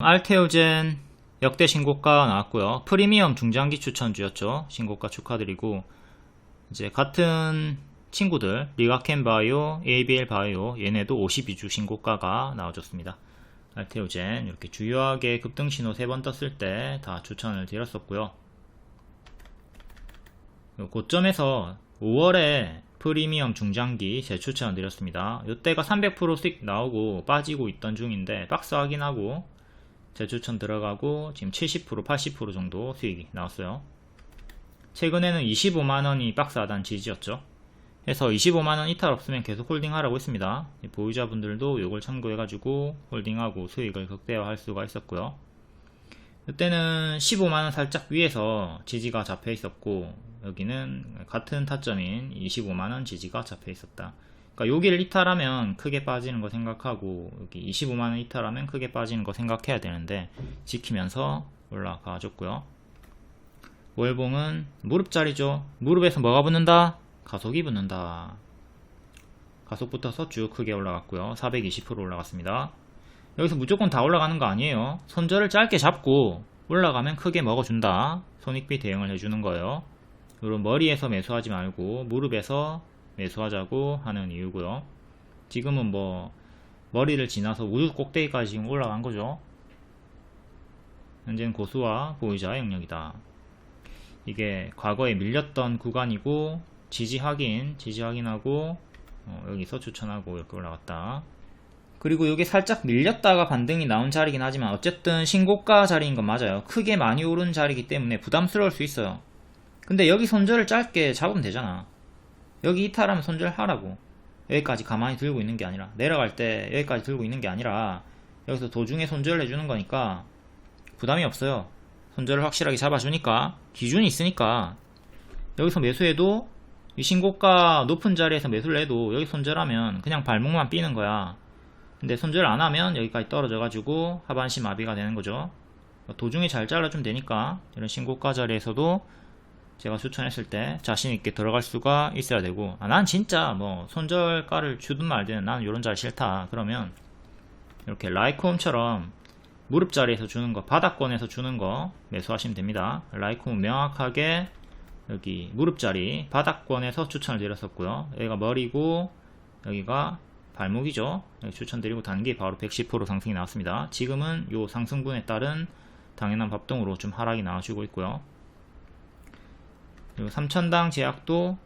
알테오젠 역대 신고가 나왔고요. 프리미엄 중장기 추천주였죠. 신고가 축하드리고 이제 같은 친구들 리가켄 바이오, ABL 바이오 얘네도 52주 신고가가 나와줬습니다. 알테오젠 이렇게 주요하게 급등 신호 3번 떴을 때 다 추천을 드렸었고요. 고점에서 5월에 프리미엄 중장기 재추천 드렸습니다. 이때가 300% 수익 나오고 빠지고 있던 중인데 박스 확인하고 재추천 들어가고 지금 70% 80% 정도 수익이 나왔어요. 최근에는 25만원이 박스 하단 지지였죠. 해서 25만원 이탈 없으면 계속 홀딩하라고 했습니다. 보유자분들도 이걸 참고해가지고 홀딩하고 수익을 극대화할 수가 있었고요. 이때는 15만원 살짝 위에서 지지가 잡혀 있었고 여기는 같은 타점인 25만원 지지가 잡혀 있었다. 그러니까 여기를 이탈하면 크게 빠지는 거 생각하고 여기 25만원 이탈하면 크게 빠지는 거 생각해야 되는데 지키면서 올라가 줬고요. 월봉은 무릎자리죠. 무릎에서 뭐가 붙는다? 가속이 붙는다. 가속 붙어서 쭉 크게 올라갔고요. 420% 올라갔습니다. 여기서 무조건 다 올라가는 거 아니에요. 손절을 짧게 잡고 올라가면 크게 먹어준다. 손익비 대응을 해주는 거예요. 이런 머리에서 매수하지 말고 무릎에서 매수하자고 하는 이유고요. 지금은 뭐 머리를 지나서 우주 꼭대기까지 지금 올라간 거죠. 현재는 고수와 보유자의 영역이다. 이게 과거에 밀렸던 구간이고 지지 확인, 지지 확인하고 어, 여기서 추천하고 이렇게 올라갔다. 그리고 이게 살짝 밀렸다가 반등이 나온 자리긴 하지만 어쨌든 신고가 자리인 건 맞아요. 크게 많이 오른 자리이기 때문에 부담스러울 수 있어요. 근데 여기 손절을 짧게 잡으면 되잖아. 여기 이탈하면 손절하라고. 여기까지 가만히 들고 있는 게 아니라 내려갈 때 여기까지 들고 있는 게 아니라 여기서 도중에 손절을 해주는 거니까 부담이 없어요. 손절을 확실하게 잡아주니까 기준이 있으니까 여기서 매수해도 이 신고가 높은 자리에서 매수를 해도 여기 손절하면 그냥 발목만 삐는 거야. 근데 손절 안 하면 여기까지 떨어져 가지고 하반신 마비가 되는 거죠. 도중에 잘 잘라주면 되니까 이런 신고가 자리에서도 제가 추천했을 때 자신 있게 들어갈 수가 있어야 되고 아, 난 진짜 뭐 손절가를 주든 말든 나는 이런 자리 싫다. 그러면 이렇게 라이콤처럼 무릎 자리에서 주는 거 바닥권에서 주는 거 매수하시면 됩니다. 라이콤은 명확하게 여기 무릎 자리 바닥권에서 추천을 드렸었고요. 여기가 머리고 여기가 발목이죠. 여기 추천드리고 단기 바로 110% 상승이 나왔습니다. 지금은 요 상승분에 따른 당연한 밥동으로 좀 하락이 나와주고 있고요 그리고 삼천당 제약도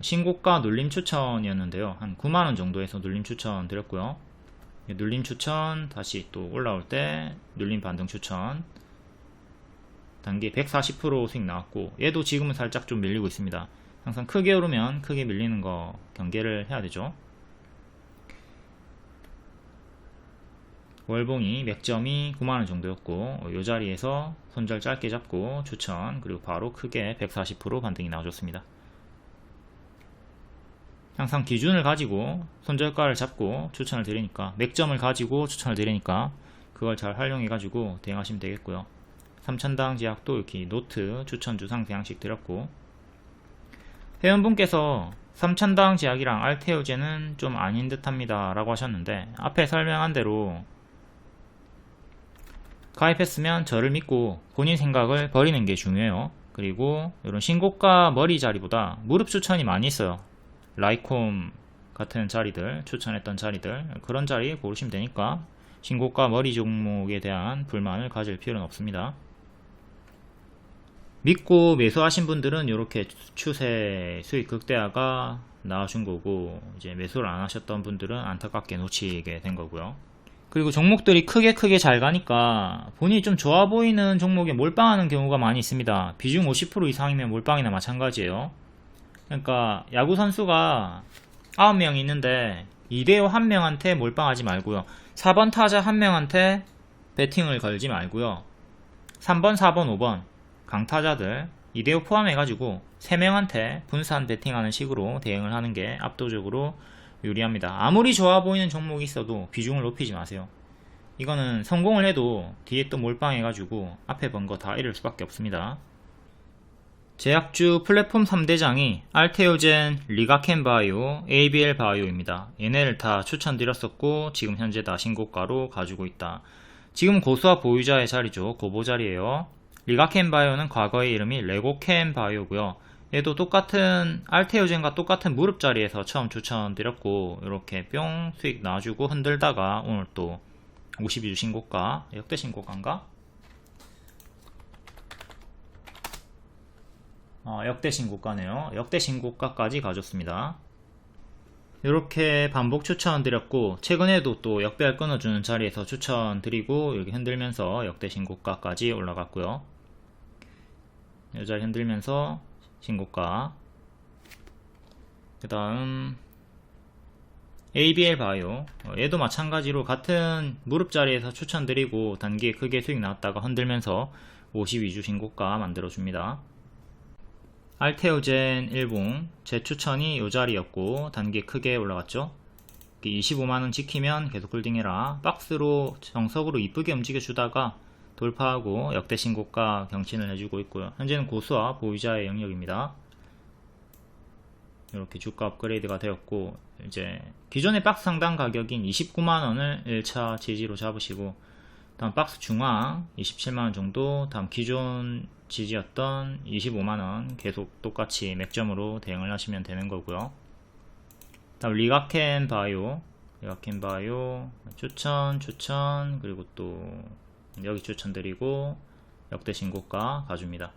신고가 눌림 추천이었는데요. 한 9만원 정도에서 눌림 추천 드렸고요. 눌림 추천 다시 또 올라올 때 눌림 반등 추천 단계 140% 수익 나왔고 얘도 지금은 살짝 좀 밀리고 있습니다. 항상 크게 오르면 크게 밀리는 거 경계를 해야 되죠. 월봉이 맥점이 9만원 정도였고 이 자리에서 손절 짧게 잡고 추천 그리고 바로 크게 140% 반등이 나와줬습니다. 항상 기준을 가지고 손절가를 잡고 추천을 드리니까 맥점을 가지고 추천을 드리니까 그걸 잘 활용해 가지고 대응하시면 되겠고요. 3천당 제약도 이렇게 노트 추천주 상세 양식 드렸고 회원분께서 3천당 제약이랑 알테오제는 좀 아닌 듯 합니다 라고 하셨는데 앞에 설명한 대로 가입했으면 저를 믿고 본인 생각을 버리는 게 중요해요. 그리고 이런 신고가 머리 자리보다 무릎 추천이 많이 있어요. 라이콤 같은 자리들, 추천했던 자리들, 그런 자리 고르시면 되니까 신고가 머리 종목에 대한 불만을 가질 필요는 없습니다. 믿고 매수하신 분들은 이렇게 추세 수익 극대화가 나와준 거고 이제 매수를 안 하셨던 분들은 안타깝게 놓치게 된 거고요. 그리고 종목들이 크게 크게 잘 가니까 본인이 좀 좋아 보이는 종목에 몰빵하는 경우가 많이 있습니다. 비중 50% 이상이면 몰빵이나 마찬가지예요. 그러니까 야구 선수가 9명이 있는데 2대5 한 명한테 몰빵하지 말고요. 4번 타자 한 명한테 배팅을 걸지 말고요. 3번, 4번, 5번 강타자들 2대5 포함해가지고 3명한테 분산 배팅하는 식으로 대응을 하는 게 압도적으로 유리합니다. 아무리 좋아 보이는 종목이 있어도 비중을 높이지 마세요. 이거는 성공을 해도 뒤에 또 몰빵해가지고 앞에 본거다 잃을 수밖에 없습니다. 제약주 플랫폼 3대장이 알테오젠, 리가켄바이오, ABL 바이오입니다. 얘네를 다 추천드렸었고 지금 현재 다 신고가로 가지고 있다. 지금 고수와 보유자의 자리죠. 고보 자리에요. 리가켄 바이오는 과거의 이름이 레고켄 바이오고요. 얘도 똑같은 알테오젠과 똑같은 무릎 자리에서 처음 추천드렸고 이렇게 뿅 수익 나주고 흔들다가 오늘 또 52주 신고가 역대 신고가인가? 어, 역대 신고가네요. 역대 신고가까지 가졌습니다. 이렇게 반복 추천드렸고 최근에도 또 역배열 끊어주는 자리에서 추천드리고 여기 흔들면서 역대 신고가까지 올라갔고요. 이 자리 흔들면서 신고가. 그 다음 ABL 바이오 어, 얘도 마찬가지로 같은 무릎 자리에서 추천드리고 단기에 크게 수익 나왔다가 흔들면서 52주 신고가 만들어줍니다. 알테오젠 일봉 제 추천이 이 자리였고 단기 크게 올라갔죠? 25만원 지키면 계속 홀딩해라. 박스로 정석으로 이쁘게 움직여 주다가 돌파하고 역대 신고가 경신을 해주고 있고요. 현재는 고수와 보유자의 영역입니다. 이렇게 주가 업그레이드가 되었고 이제 기존의 박스 상단 가격인 29만원을 1차 지지로 잡으시고 다음 박스 중앙 27만원 정도 다음 기존 지지였던 25만원 계속 똑같이 맥점으로 대응을 하시면 되는 거고요. 다음 리가켄 바이오 리가켄 바이오 추천 추천 그리고 또 여기 추천드리고 역대 신고가 가줍니다.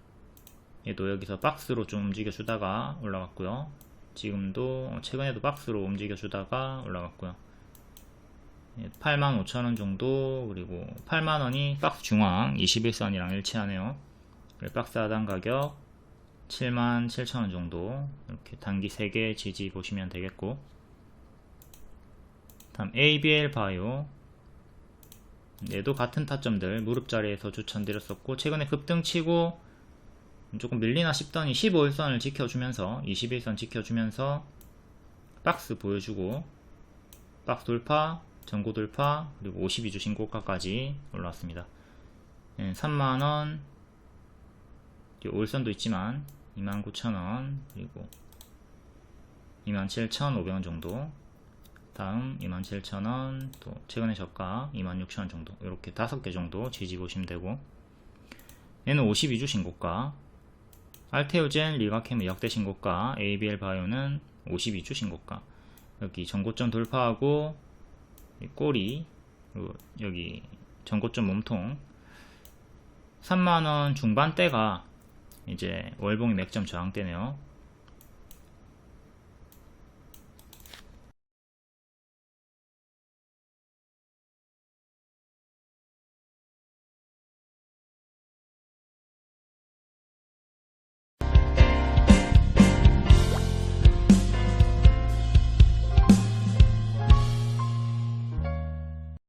얘도 여기서 박스로 좀 움직여 주다가 올라갔고요. 지금도 최근에도 박스로 움직여 주다가 올라갔고요. 85,000원 정도 그리고 8만원이 박스 중앙 21선이랑 일치하네요. 박스 하단 가격 77,000원 정도. 이렇게 단기 3개 지지 보시면 되겠고. 다음 ABL 바이오 얘도 같은 타점들 무릎 자리에서 추천드렸었고 최근에 급등치고 조금 밀리나 싶더니 15일선을 지켜주면서 21선 지켜주면서 박스 보여주고 박스 돌파 전고 돌파 그리고 52주 신고가까지 올라왔습니다. 3만원 올선도 있지만 29,000원 그리고 27,500원 정도 다음 27,000원 또 최근에 저가 26,000원 정도 이렇게 5개 정도 지지 보시면 되고. 얘는 52주 신고가. 알테오젠 리가캠 역대 신고가. ABL 바이오는 52주 신고가. 여기 전고점 돌파하고 이 꼬리 그리고 여기 전고점 몸통. 3만원 중반대가 이제 월봉이 맥점 저항대네요